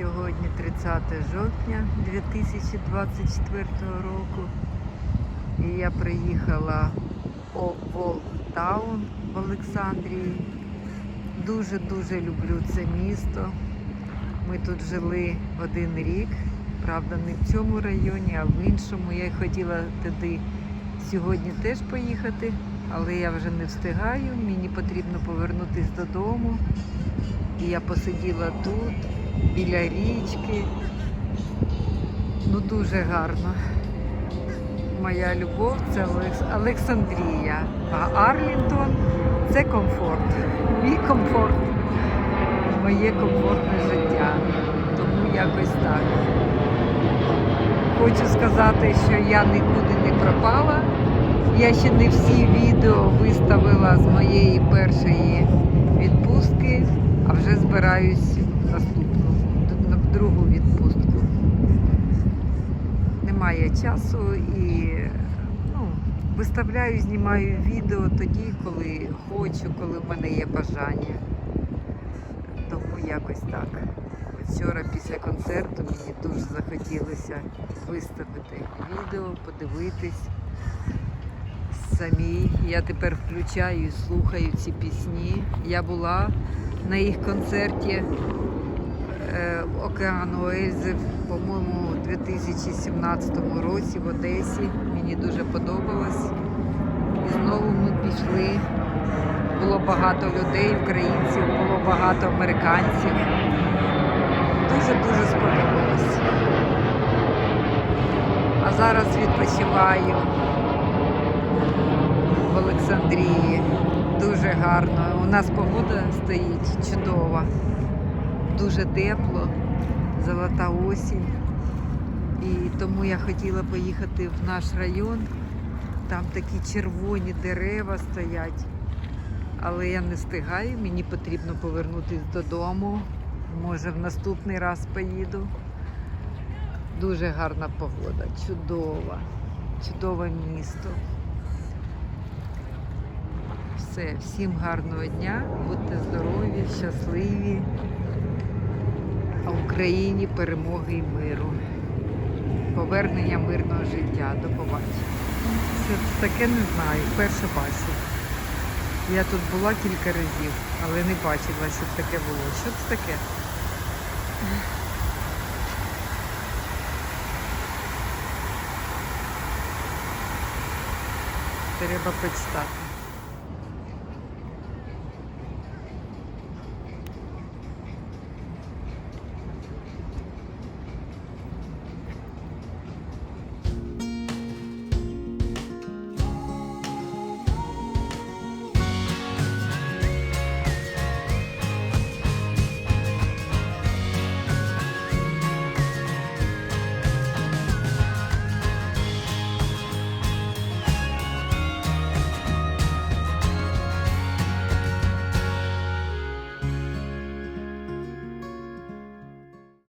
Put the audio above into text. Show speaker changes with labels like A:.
A: Сьогодні 30 жовтня 2024 року. І я приїхала у Волтаун в Олександрії. Дуже-дуже люблю це місто. Ми тут жили один рік. Правда, не в цьому районі, а в іншому. Я хотіла туди сьогодні теж поїхати, але я вже не встигаю. Мені потрібно повернутися додому. І я посиділа тут, біля річки. Ну дуже гарно. Моя любов це Олександрія, а Арлінтон це комфорт. Мій комфорт, моє комфортне життя. Тому якось так. Хочу сказати, що я нікуди не пропала. Я ще не всі відео виставила з моєї першої відпустки, а вже збираюсь в другу відпустку. Немає часу і ну, виставляю, знімаю відео тоді, коли хочу, коли в мене є бажання. Тому якось так. Вчора після концерту мені дуже захотілося виставити відео, подивитись самі. Я тепер включаю і слухаю ці пісні. Я була на їх концерті Океану Ельзи, по-моєму, у 2017 році в Одесі. Мені дуже подобалось. І знову ми пішли. Було багато людей, українців, було багато американців. Дуже-дуже сподобалось. А зараз відпочиваю в Олександрії. Дуже гарно. У нас погода стоїть чудова. Дуже тепло, золота осінь. І тому я хотіла поїхати в наш район. Там такі червоні дерева стоять. Але я не встигаю, мені потрібно повернутися додому. Може, в наступний раз поїду. Дуже гарна погода, чудова, чудове місто. Все, всім гарного дня, будьте здорові, щасливі. А Україні перемоги і миру. Повернення мирного життя. До побачення. Це таке не знаю, вперше бачу. Я тут була кілька разів, але не бачила, щоб таке було. Що це таке? Треба почитати.